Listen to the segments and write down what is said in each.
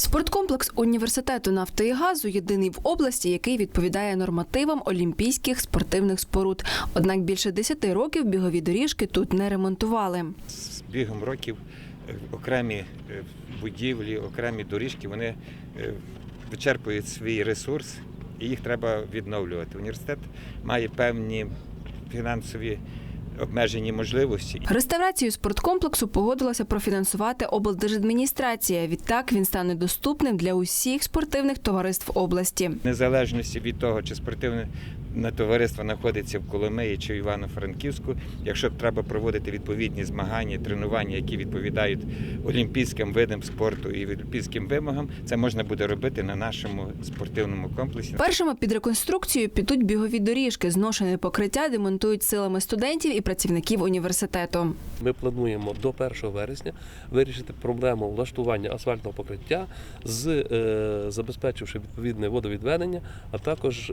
Спорткомплекс університету нафти і газу єдиний в області, який відповідає нормативам олімпійських спортивних споруд. Однак більше 10 років бігові доріжки тут не ремонтували. з бігом років е, окремі е, будівлі, окремі доріжки вони е, вичерпують свій ресурс і їх треба відновлювати. Університет має певні фінансові обмежені можливості. Реставрацію спорткомплексу погодилася профінансувати облдержадміністрація. Відтак він стане доступним для усіх спортивних товариств області. Незалежності від того, чи спортивне товариство знаходиться в Коломиї чи в Івано-Франківську, якщо треба проводити відповідні змагання, тренування, які відповідають олімпійським видам спорту і олімпійським вимогам, це можна буде робити на нашому спортивному комплексі. Першими під реконструкцію підуть бігові доріжки. Зношене покриття демонтують силами студентів і працівників університету. Ми плануємо до 1 вересня вирішити проблему влаштування асфальтного покриття з е, забезпечивши відповідне водовідведення, а також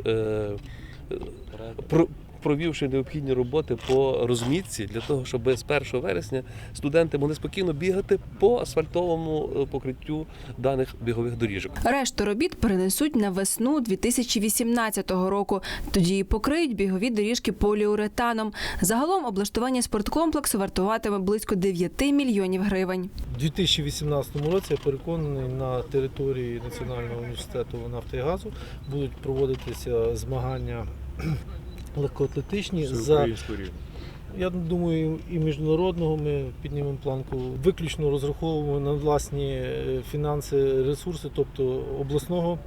Брат. Провівши необхідні роботи по розмітці для того, щоб з 1 вересня студенти могли спокійно бігати по асфальтовому е, покриттю даних бігових доріжок. Решту робіт перенесуть на весну 2018 року. Тоді і покриють бігові доріжки поліуретаном. Загалом облаштування спорткомплексу вартуватиме близько 9 мільйонів гривень. У 2018 році я переконаний на території Національного університету нафти і газу будуть проводитися змагання легкоатлетичні за я думаю, і міжнародного ми піднімемо планку. Виключно розраховуємо на власні е, фінанси, ресурси, тобто обласного.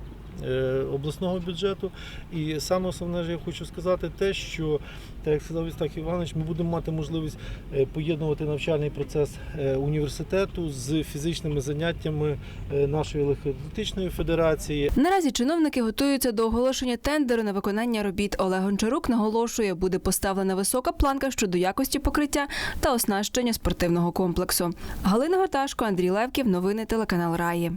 Е, Обласного бюджету, і саме основне, я хочу сказати, те, що так як сказав Істах Іванович, ми будемо мати можливість е, поєднувати навчальний процес е, університету з фізичними заняттями нашої легкоатлетичної федерації. Наразі чиновники готуються до оголошення тендеру на виконання робіт. Олег Гончарук наголошує, буде поставлена висока планка щодо якості покриття та оснащення спортивного комплексу. Галина Горташко, Андрій Левків, новини телеканал Раї.